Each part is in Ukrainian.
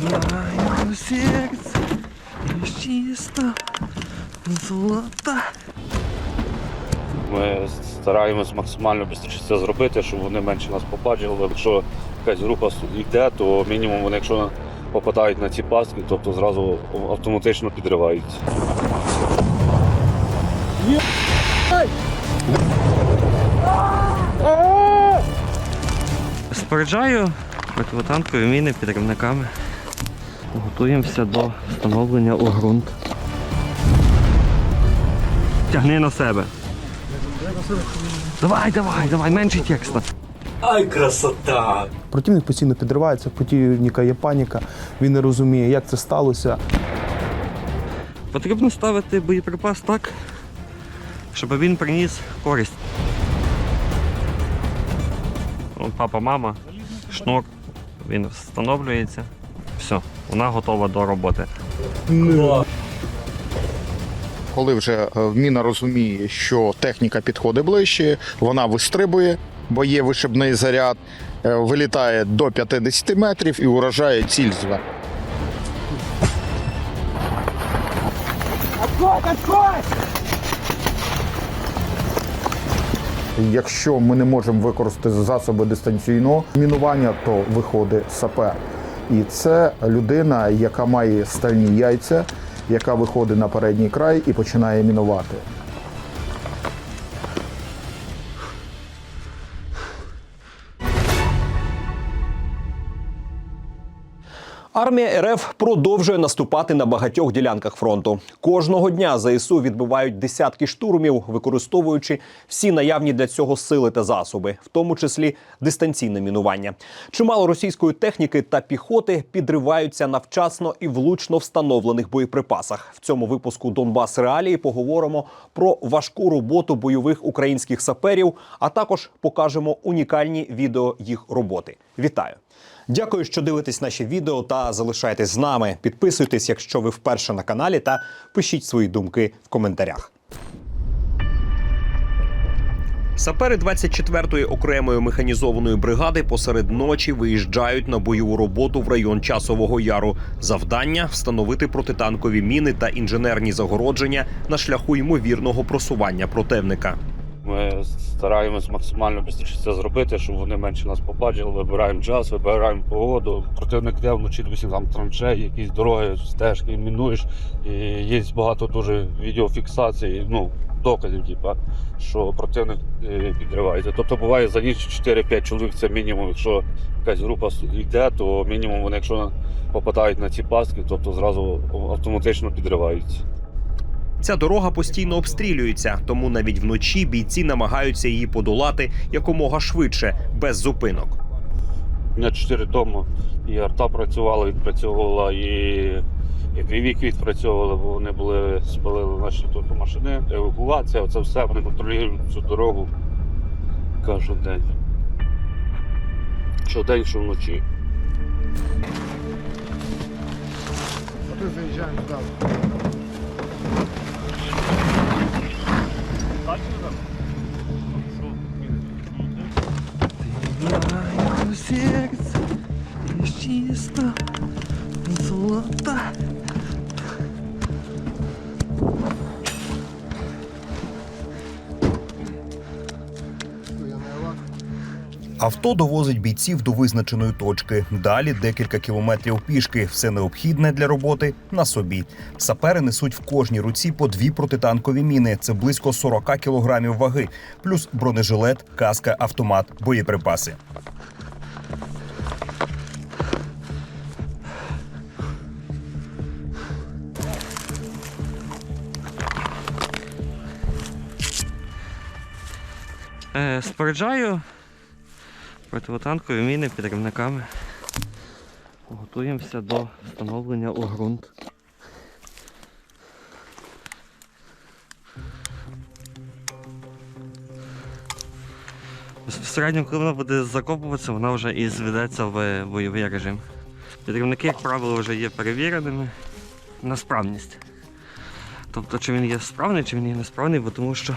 Знаю серце і чисто золото. Ми стараємось максимально швидше це зробити, щоб вони менше нас побачили. Якщо якась група йде, то мінімум вони, якщо попадають на ці пастки, тобто зразу автоматично підриваються. Споряджаю противотанкові міни підривниками. Готуємося до встановлення у ґрунт. Тягни на себе. Давай, давай, давай, менше текста. Ай, красота! Противник постійно підривається, в противника є паніка, він не розуміє, як це сталося. Потрібно ставити боєприпас так, щоб він приніс користь. Папа, мама, шнур, він встановлюється. Все, вона готова до роботи. Коли вже е, міна розуміє, що техніка підходить ближче, вона вистрибує, бо є вишибний заряд, е, вилітає до 50 метрів і уражає ціль зверху. Якщо ми не можемо використати засоби дистанційного мінування, то виходить сапер. І це людина, яка має стальні яйця, яка виходить на передній край і починає мінувати. Армія РФ продовжує наступати на багатьох ділянках фронту. Кожного дня ЗСУ відбивають десятки штурмів, використовуючи всі наявні для цього сили та засоби, в тому числі дистанційне мінування. Чимало російської техніки та піхоти підриваються на вчасно і влучно встановлених боєприпасах. В цьому випуску Донбас Реалії поговоримо про важку роботу бойових українських саперів, а також покажемо унікальні відео їх роботи. Вітаю! Дякую, що дивитесь наші відео та залишайтесь з нами. Підписуйтесь, якщо ви вперше на каналі, та пишіть свої думки в коментарях. Сапери 24-ї окремої механізованої бригади посеред ночі виїжджають на бойову роботу в район часового яру. Завдання встановити протитанкові міни та інженерні загородження на шляху ймовірного просування противника. Ми стараємось максимально швидше це зробити, щоб вони менше нас побачили. Вибираємо час, вибираємо погоду. Противник йде вночі, допустим, там траншеї, якісь дороги, стежки, мінуєш. І є багато дуже відеофіксацій, ну, доказів, типа, що противник е, підривається. Тобто буває за ніч 4-5 чоловік, це мінімум. Якщо якась група йде, то мінімум вони, якщо попадають на ці пастки, тобто зразу автоматично підриваються. Ця дорога постійно обстрілюється, тому навіть вночі бійці намагаються її подолати якомога швидше, без зупинок. Дня 4 тому і арта працювала, відпрацьовувала, і вік відпрацьовували, бо вони були спалили наші тут машини. Евакуація, це все, вони контролюють цю дорогу кожен день. Що день, що вночі. Знаю серце і чисто золото. Авто довозить бійців до визначеної точки. Далі декілька кілометрів пішки. Все необхідне для роботи на собі. Сапери несуть в кожній руці по дві протитанкові міни. Це близько 40 кілограмів ваги, плюс бронежилет, каска, автомат, боєприпаси. Е, споряджаю противотанкові міни підривниками. Готуємося до встановлення у ґрунт. Безпосередньо, коли вона буде закопуватися, вона вже і зведеться в бойовий режим. Підривники, як правило, вже є перевіреними на справність. Тобто, чи він є справний, чи він є несправний, бо тому що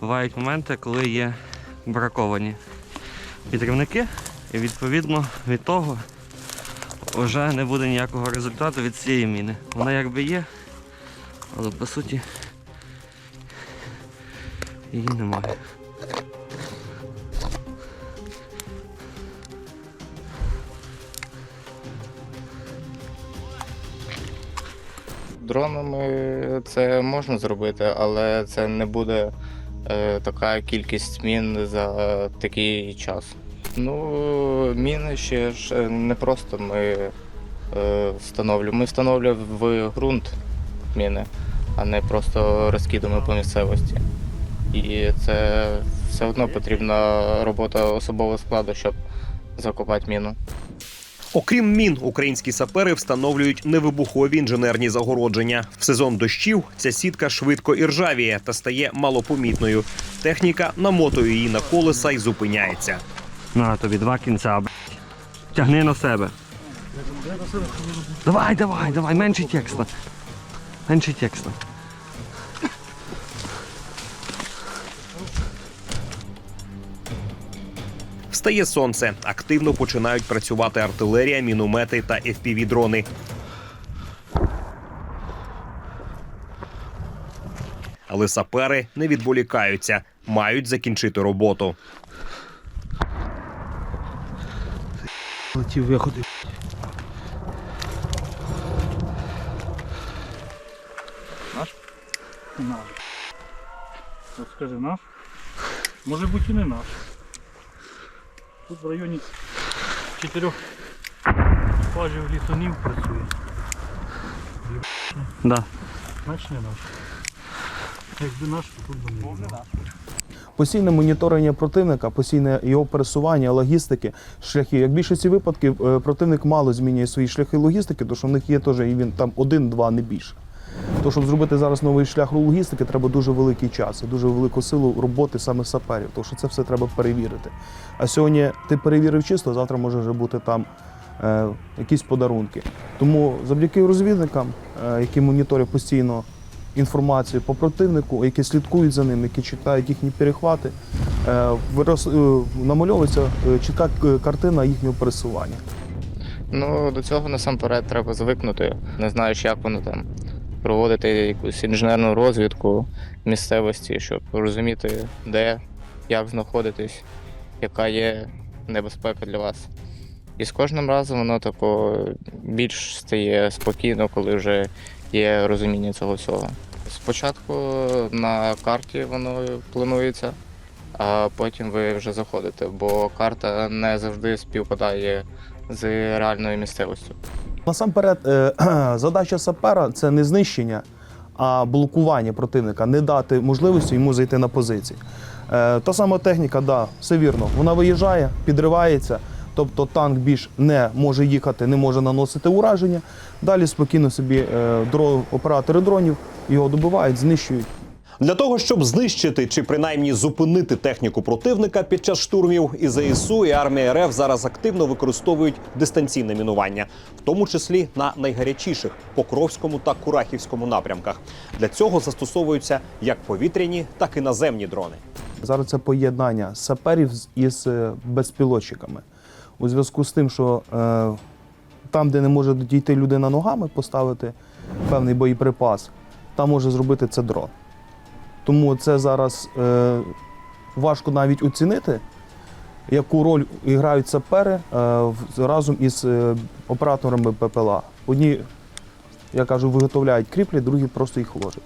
бувають моменти, коли є браковані підривники, і відповідно від того вже не буде ніякого результату від цієї міни. Вона якби є, але по суті її немає. Дронами це можна зробити, але це не буде така кількість мін за такий час. Ну, міни ще ж не просто ми е, встановлюємо. Ми встановлюємо в ґрунт міни, а не просто розкидаємо по місцевості. І це все одно потрібна робота особового складу, щоб закопати міну. Окрім мін, українські сапери встановлюють невибухові інженерні загородження. В сезон дощів ця сітка швидко іржавіє та стає малопомітною. Техніка намотує її на колеса і зупиняється. На тобі два кінця. Тягни на себе. Давай, давай, давай, менше текста. Менше текста. Встає сонце. Активно починають працювати артилерія, міномети та fpv дрони. Але сапери не відволікаються, мають закінчити роботу. Летів виходи. Наш. От скажи наш. Може бути і не наш. Тут в районі чотирьох екіпажів літунів працює. Да. Значить не наш. Якби наш, то тут би не. Постійне моніторення противника, постійне його пересування, логістики, шляхів. Як більшості випадків, е, противник мало змінює свої шляхи логістики, тому що в них є теж і він там один-два, не більше. То, щоб зробити зараз новий шлях логістики, треба дуже великий час і дуже велику силу роботи саме саперів, тому що це все треба перевірити. А сьогодні ти перевірив чисто, завтра може вже бути там е, якісь подарунки. Тому завдяки розвідникам, е, які моніторять постійно інформацію по противнику, які слідкують за ним, які читають їхні перехвати, е, вирос, е, намальовується е, чітка картина їхнього пересування. Ну, до цього насамперед треба звикнути, не знаючи, як воно там проводити якусь інженерну розвідку місцевості, щоб розуміти, де, як знаходитись, яка є небезпека для вас. І з кожним разом воно тако більш стає спокійно, коли вже є розуміння цього всього. Спочатку на карті воно планується, а потім ви вже заходите, бо карта не завжди співпадає з реальною місцевістю. Насамперед, е, задача сапера це не знищення, а блокування противника, не дати можливості йому зайти на позиції. Е, Та сама техніка, да, все вірно. Вона виїжджає, підривається, тобто танк більш не може їхати, не може наносити ураження. Далі спокійно собі е, оператори дронів його добивають, знищують. Для того щоб знищити чи принаймні зупинити техніку противника під час штурмів, і ЗСУ і армія РФ зараз активно використовують дистанційне мінування, в тому числі на найгарячіших Покровському та Курахівському напрямках. Для цього застосовуються як повітряні, так і наземні дрони. Зараз це поєднання саперів із е, безпілотчиками. У зв'язку з тим, що е, там, де не може дійти людина ногами, поставити певний боєприпас, там може зробити це дрон. Тому це зараз е, важко навіть оцінити, яку роль грають сапери е, разом із е, операторами ППЛА. Одні, я кажу, виготовляють кріплі, другі просто їх ложать.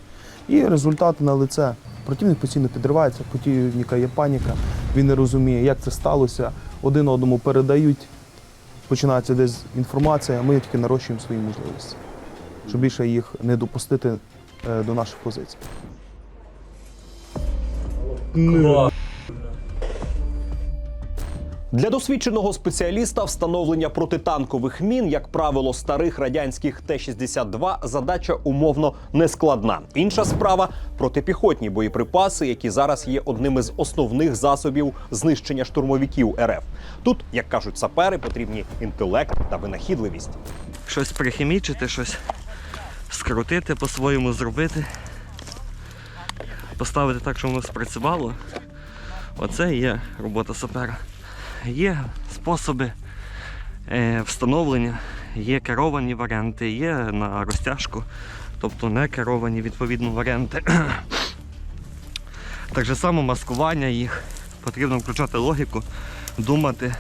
І результати на лице. Противник постійно підривається, противника є паніка, він не розуміє, як це сталося. Один одному передають, починається десь інформація, а ми тільки нарощуємо свої можливості, щоб більше їх не допустити е, до наших позицій. Для досвідченого спеціаліста встановлення протитанкових мін, як правило, старих радянських Т-62 задача умовно нескладна. Інша справа протипіхотні боєприпаси, які зараз є одним із основних засобів знищення штурмовиків РФ. Тут, як кажуть сапери, потрібні інтелект та винахідливість. Щось прихімічити, щось скрутити, по-своєму зробити. Поставити так, щоб воно спрацювало. Оце і є робота сапера. Є способи е, встановлення, є керовані варіанти, є на розтяжку, тобто не керовані відповідно варіанти. Так же само маскування їх. Потрібно включати логіку, думати.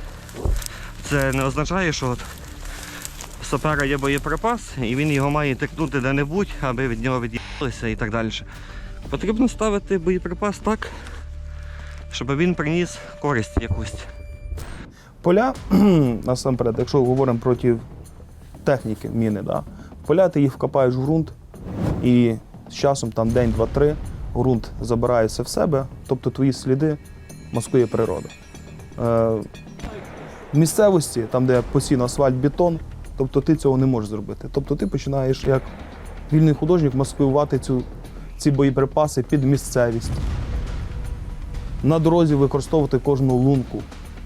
Це не означає, що от сапера є боєприпас, і він його має тикнути де-небудь, аби від нього від'їлися і так далі. Потрібно ставити боєприпас так, щоб він приніс користь якусь. Поля, насамперед, якщо говоримо проти техніки міни, да, поля ти їх вкопаєш в ґрунт, і з часом, там день, два-три, ґрунт забирається в себе, тобто твої сліди маскує природа. Е, в місцевості, там, де постійно асфальт, бетон, тобто ти цього не можеш зробити. Тобто ти починаєш як вільний художник маскувати цю, ці боєприпаси під місцевість. На дорозі використовувати кожну лунку,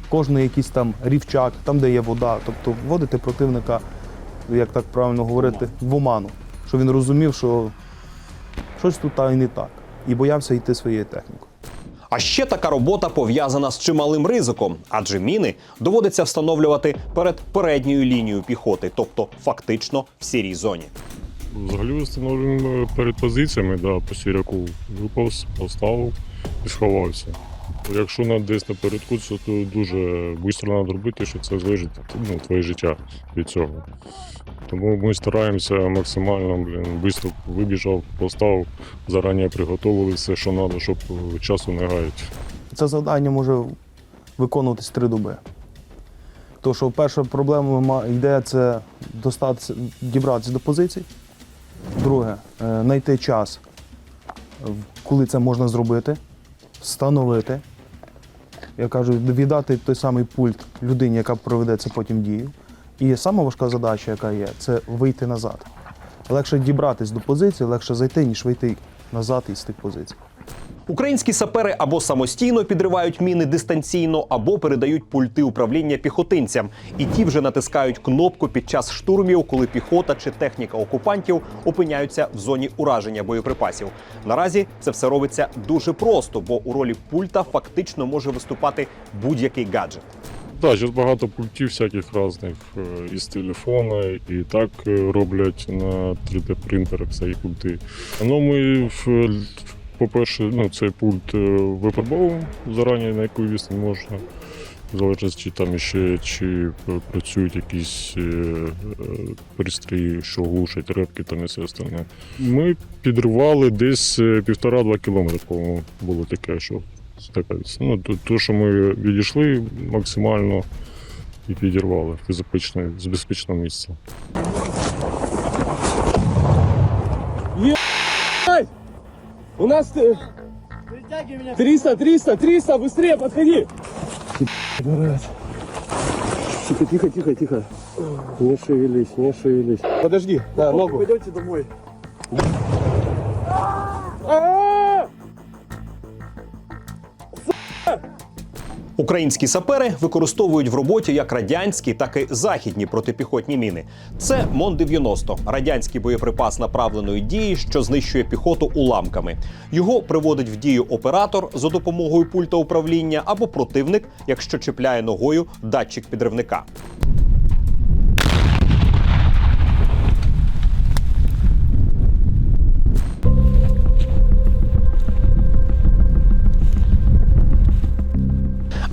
кожний якийсь там рівчак, там, де є вода. Тобто вводити противника, як так правильно говорити, в оману, щоб він розумів, що щось тут та й не так, і боявся йти своєю технікою. А ще така робота пов'язана з чималим ризиком, адже міни доводиться встановлювати перед передньою лінією піхоти, тобто фактично в сірій зоні. Взагалі встановлюємо перед позиціями, да, по сіряку виповз, поставив і сховався. Якщо на десь напередку, то дуже швидко треба робити, що це залежить ну, твоє життя від цього. Тому ми стараємося максимально блін, швидко вибіжав, поставив, зарані приготували все, що треба, щоб е, часу не гаяти. Це завдання може виконуватись три доби. Тому що перша проблема ма- йде це достатися, дібратися до позицій. Друге, е, знайти час, коли це можна зробити, встановити. Я кажу, віддати той самий пульт людині, яка проведе це потім дію. І сама важка задача, яка є, це вийти назад. Легше дібратись до позиції, легше зайти, ніж вийти назад із тих позицій. Українські сапери або самостійно підривають міни дистанційно, або передають пульти управління піхотинцям. І ті вже натискають кнопку під час штурмів, коли піхота чи техніка окупантів опиняються в зоні ураження боєприпасів. Наразі це все робиться дуже просто, бо у ролі пульта фактично може виступати будь-який гаджет. Так, зараз багато пультів всяких різних е, із телефона, і так е, роблять на 3D принтерах всякі пульти. Ну, ми, в- по-перше, ну, цей пульт е, випробовуємо зарані, на яку відстань можна. В залежності там ще чи працюють якісь е, е, пристрої, що глушать репки там і все остальне. Ми підривали десь півтора-два кілометри, по-моєму, було таке, що така відстань. Ну, то, то, що ми відійшли максимально і підірвали в з безпечного місця. У нас э, 300, 300, 300, быстрее подходи. Тихо, тихо, тихо, тихо. Не шевелись, не шевелись. Подожди, да, ногу. Пойдете домой. Українські сапери використовують в роботі як радянські, так і західні протипіхотні міни. Це МОН-90 – радянський боєприпас направленої дії, що знищує піхоту уламками. Його приводить в дію оператор за допомогою пульта управління або противник, якщо чіпляє ногою датчик підривника.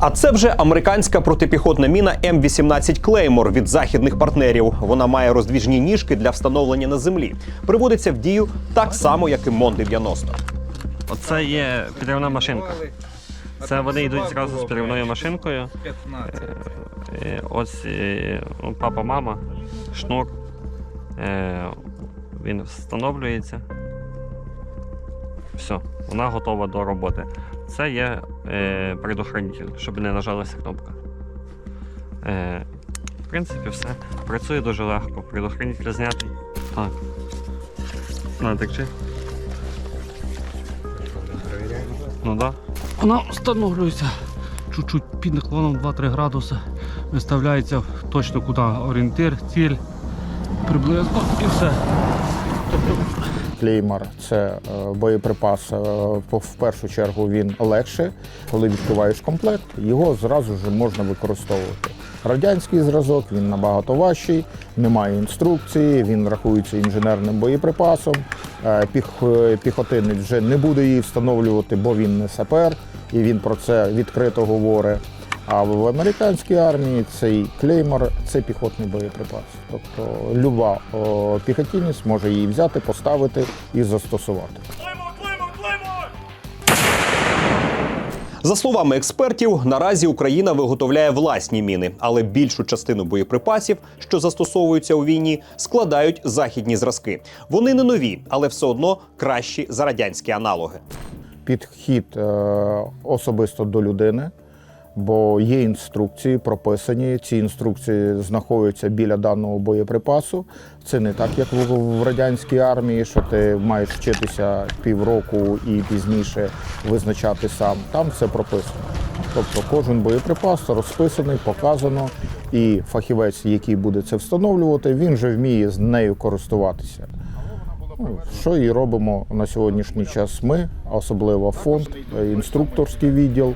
А це вже американська протипіхотна міна М18 Клеймор від західних партнерів. Вона має роздвіжні ніжки для встановлення на землі. Приводиться в дію так само, як і МОН 90 Оце є підривна машинка. Це вони йдуть зразу з підривною машинкою. Е, е, Ось е, папа, мама, шнур. Він встановлюється. Все, вона готова до роботи. Це є е, предохранитель, щоб не нажалася кнопка. Е, в принципі, все. Працює дуже легко. Предохранитель знятий. Так. На, так чи? Ну. Да. Вона встановлюється чуть-чуть під наклоном 2-3 градуси. Виставляється точно куди орієнтир, ціль, приблизно і все. Клеймор це е, боєприпас. е, В першу чергу він легше. Коли відкриваєш комплект, його зразу ж можна використовувати. Радянський зразок він набагато важчий, немає інструкції, він рахується інженерним боєприпасом. Е, піх- Піхотинець вже не буде її встановлювати, бо він не сапер, і він про це відкрито говорить. А в американській армії цей клеймор це піхотний боєприпас. Тобто люба о, піхотинець може її взяти, поставити і застосувати. За словами експертів, наразі Україна виготовляє власні міни, але більшу частину боєприпасів, що застосовуються у війні, складають західні зразки. Вони не нові, але все одно кращі за радянські аналоги. Підхід е, особисто до людини, бо є інструкції прописані. Ці інструкції знаходяться біля даного боєприпасу. Це не так, як в, радянській армії, що ти маєш вчитися півроку і пізніше визначати сам. Там все прописано. Тобто кожен боєприпас розписаний, показано, і фахівець, який буде це встановлювати, він вже вміє з нею користуватися. Ну, Що і робимо на сьогоднішній час ми, особливо фонд, е, інструкторський відділ.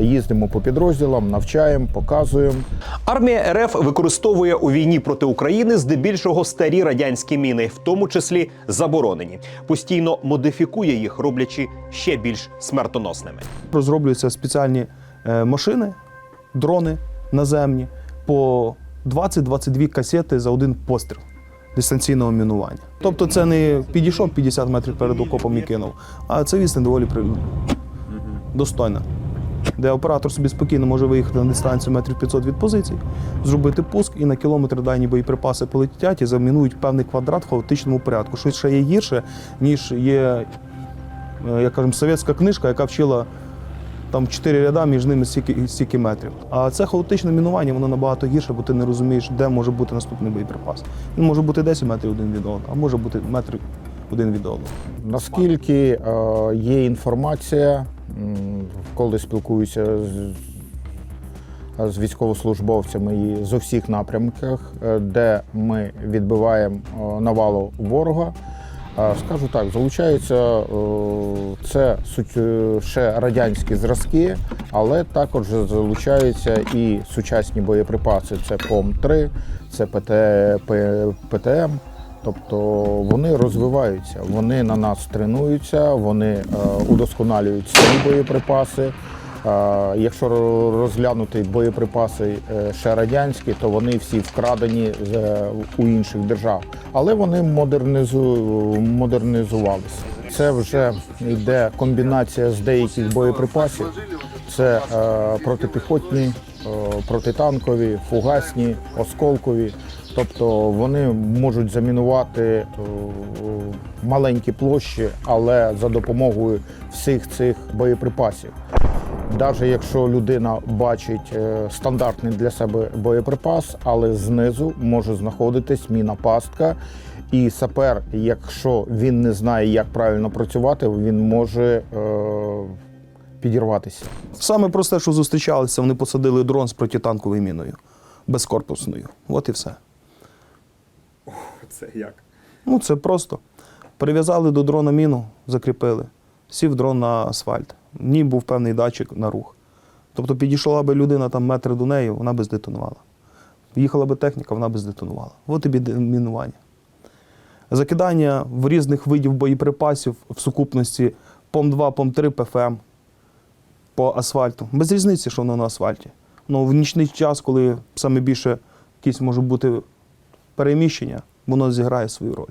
Їздимо по підрозділам, навчаємо, показуємо. Армія РФ використовує у війні проти України здебільшого старі радянські міни, в тому числі заборонені. Постійно модифікує їх, роблячи ще більш смертоносними. Розроблюються спеціальні е, машини, дрони наземні по 20-22 касети за один постріл дистанційного мінування. Тобто це не підійшов 50 метрів перед окопом і кинув, а це відстань доволі при... достойна. Де оператор собі спокійно може виїхати на дистанцію метрів 500 від позицій, зробити пуск і на кілометр дані боєприпаси полетять і замінують певний квадрат в хаотичному порядку. Щось ще є гірше, ніж є, е, як кажемо, совєтська книжка, яка вчила там чотири ряда, між ними стільки, стільки метрів. А це хаотичне мінування, воно набагато гірше, бо ти не розумієш, де може бути наступний боєприпас. Він може бути 10 метрів один від одного, а може бути метр один від. Наскільки е, є інформація, коли спілкуюся з, з військовослужбовцями і з усіх напрямках, е, де ми відбиваємо е, навалу ворога. е, Скажу так, залучаються це ще радянські зразки, але також залучаються і сучасні боєприпаси. Це ПОМ-3, це ПТ, ПТМ. Тобто вони розвиваються, вони на нас тренуються, вони е, удосконалюють свої боєприпаси. Е, якщо розглянути боєприпаси е, ще радянські, то вони всі вкрадені у інших держав, але вони модернізу, модернізувалися. Це вже йде комбінація з деяких боєприпасів. Це протипіхотні, протитанкові, фугасні, осколкові. Тобто вони можуть замінувати е, маленькі площі, але за допомогою всіх цих боєприпасів. Навіть якщо людина бачить е, стандартний для себе боєприпас, але знизу може знаходитись міна пастка. І сапер, якщо він не знає, як правильно працювати, він може е, підірватися. Саме просте, що зустрічалися, вони посадили дрон з протитанковою міною, безкорпусною. От і все. Це як? Ну, це просто. Прив'язали до дрона міну, закріпили, сів дрон на асфальт. В ній був певний датчик на рух. Тобто підійшла би людина там метр до неї, вона би здетонувала. Їхала би техніка, вона би здетонувала. От тобі мінування. Закидання в різних видів боєприпасів в сукупності ПОМ-2, ПОМ-3, ПФМ по асфальту. Без різниці, що воно на асфальті. Ну, в нічний час, коли саме більше якісь може бути переміщення, воно зіграє свою роль.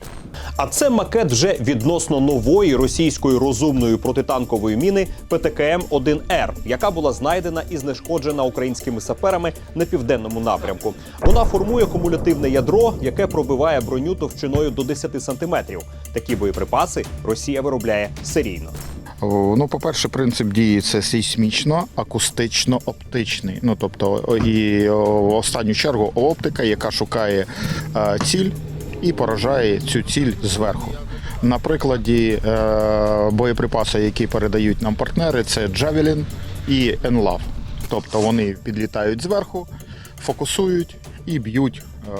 А це макет вже відносно нової російської розумної протитанкової міни ПТКМ-1Р, яка була знайдена і знешкоджена українськими саперами на південному напрямку. Вона формує кумулятивне ядро, яке пробиває броню товщиною до 10 сантиметрів. Такі боєприпаси Росія виробляє серійно. Ну, по-перше, принцип дії це сейсмічно, акустично, оптичний. Ну тобто, і в останню чергу оптика, яка шукає е, ціль і поражає цю ціль зверху. На прикладі е, боєприпаси, які передають нам партнери, це Javelin і Enlav. Тобто вони підлітають зверху, фокусують і б'ють е,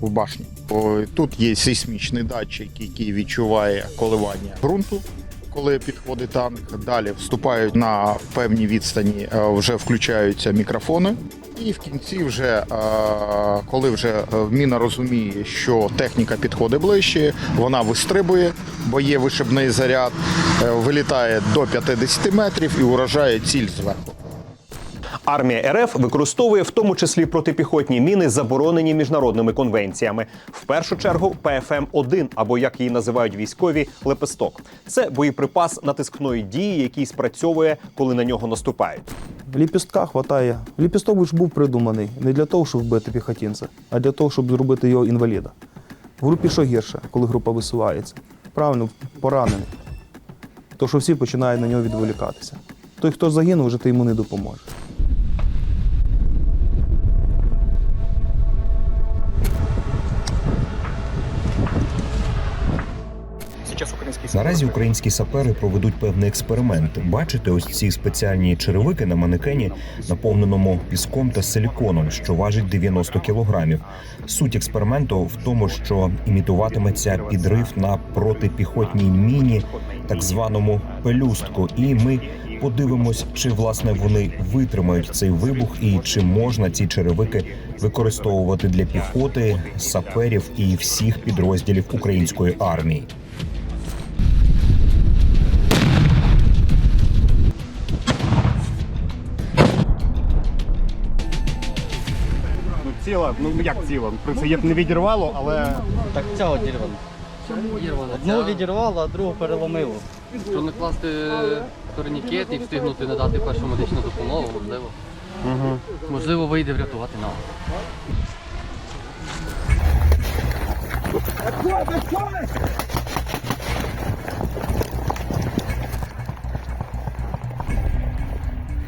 в башню. Тут є сейсмічний датчик, який відчуває коливання ґрунту. Коли підходить танк, далі вступають на певні відстані, е, вже включаються мікрофони. І в кінці, вже е, коли вже е, міна розуміє, що техніка підходить ближче, вона вистрибує, бо є вишибний заряд, вилітає до 50 метрів і уражає ціль зверху. Армія РФ використовує в тому числі протипіхотні міни, заборонені міжнародними конвенціями. В першу чергу ПФМ-1, або як її називають військові, лепесток. Це боєприпас натискної дії, який спрацьовує, коли на нього наступають. Ліпістка хватає. Ліпісток ж був придуманий не для того, щоб вбити піхотінця, а для того, щоб зробити його інваліда. В групі що гірше, коли група висувається? Правильно, поранений. То що всі починають на нього відволікатися. Той, хто загинув, вже ти йому не допоможе. Наразі українські сапери проведуть певний експеримент. Бачите, ось ці спеціальні черевики на манекені, наповненому піском та силіконом, що важить 90 кілограмів. Суть експерименту в тому, що імітуватиметься підрив на протипіхотній міні, так званому пелюстку, і ми. Подивимось, чи власне вони витримають цей вибух, і чи можна ці черевики використовувати для піхоти, саперів і всіх підрозділів української армії. Ціла, ну як ціла? Це як не відірвало, але Так цього дірвано. Одну відірвало, а другу переломило. Щоб накласти турнікет і встигнути надати першу медичну допомогу, можливо. Можливо, вийде врятувати нам.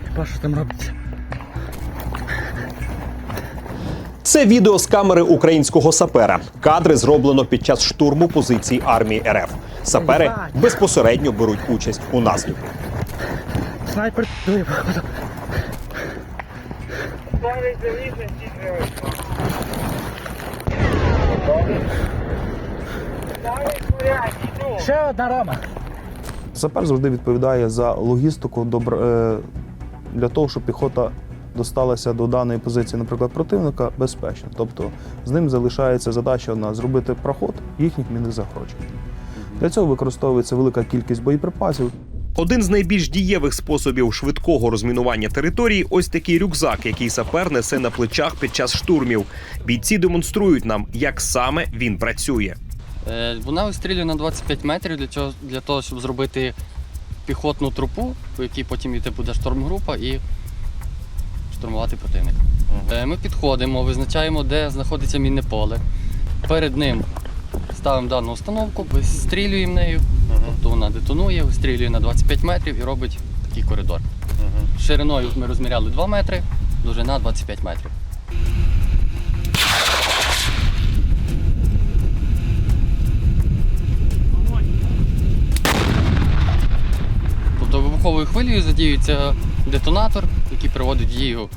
Хіба що там робиться? Це відео з камери українського сапера. Кадри зроблено під час штурму позицій армії РФ. Сапери безпосередньо беруть участь у наступі. Снайпер. Ще одна рама. Сапер завжди відповідає за логістику е, для того, щоб піхота досталася до даної позиції, наприклад, противника безпечно. Тобто з ним залишається задача одна зробити проход їхніх мінних загороджень. Для цього використовується велика кількість боєприпасів. Один з найбільш дієвих способів швидкого розмінування території ось такий рюкзак, який сапер несе на плечах під час штурмів. Бійці демонструють нам, як саме він працює. Е, Вона вистрілює на 25 метрів для, цього, для того, щоб зробити піхотну трупу, по якій потім йде буде штурмгрупа і штурмувати противника. Е, Ми підходимо, визначаємо, де знаходиться мінне поле. Перед ним ставимо дану установку, вистрілюємо нею, тобто вона детонує, вистрілює на 25 метрів і робить такий коридор. Шириною ми розміряли 2 метри, довжина 25 метрів. Тобто вибуховою хвилею задіюється детонатор, який приводить дію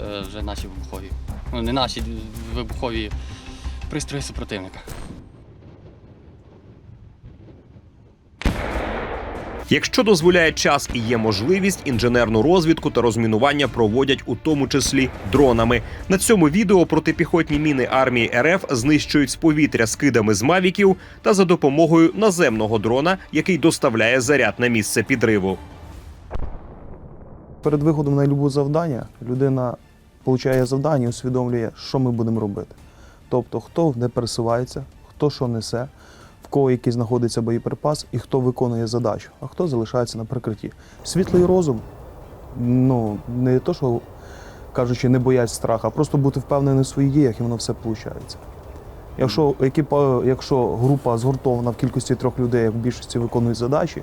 е, вже наші вибухові. Ну, не наші вибухові пристрої супротивника. Якщо дозволяє час і є можливість, інженерну розвідку та розмінування проводять у тому числі дронами. На цьому відео протипіхотні міни армії РФ знищують з повітря скидами з мавіків та за допомогою наземного дрона, який доставляє заряд на місце підриву. Перед виходом на любе завдання людина отримує завдання і усвідомлює, що ми будемо робити. Тобто, хто де пересувається, хто що несе, в кого який знаходиться боєприпас і хто виконує задачу, а хто залишається на прикритті. Світлий розум, ну, не то, що кажучи, не боясь страха, а просто бути впевненим в своїх діях, і воно все виходить. Якщо, екіпа, якщо група згуртована в кількості трьох людей, як в більшості виконують задачі,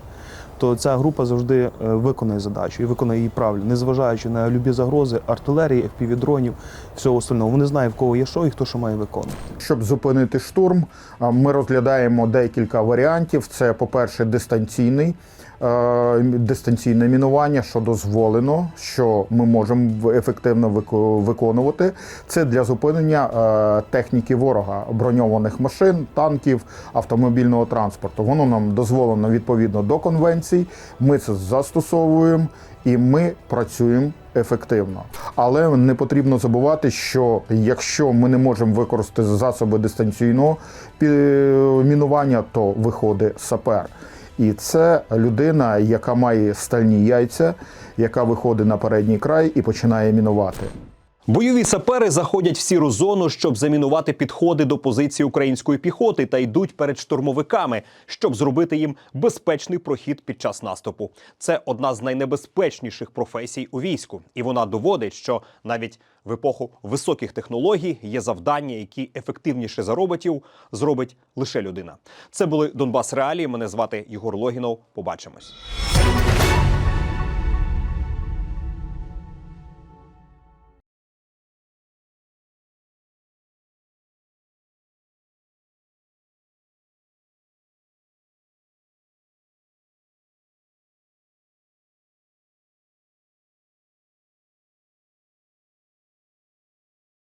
то ця група завжди е, виконає задачу і виконає її правильно, незважаючи на любі загрози артилерії, FPV-дронів, всього остального. Вони знають, в кого є що і хто що має виконувати. Щоб зупинити штурм, ми розглядаємо декілька варіантів. Це, по-перше, дистанційний дистанційне мінування, що дозволено, що ми можемо ефективно виконувати. Це для зупинення е, техніки ворога, броньованих машин, танків, автомобільного транспорту. Воно нам дозволено відповідно до конвенцій. Ми це застосовуємо і ми працюємо ефективно. Але не потрібно забувати, що якщо ми не можемо використати засоби дистанційного мінування, то виходить сапер. І це людина, яка має стальні яйця, яка виходить на передній край і починає мінувати. Бойові сапери заходять в сіру зону, щоб замінувати підходи до позиції української піхоти та йдуть перед штурмовиками, щоб зробити їм безпечний прохід під час наступу. Це одна з найнебезпечніших професій у війську, і вона доводить, що навіть в епоху високих технологій є завдання, які ефективніше за роботів зробить лише людина. Це були Донбас Реалії. Мене звати Єгор Логінов. Побачимось.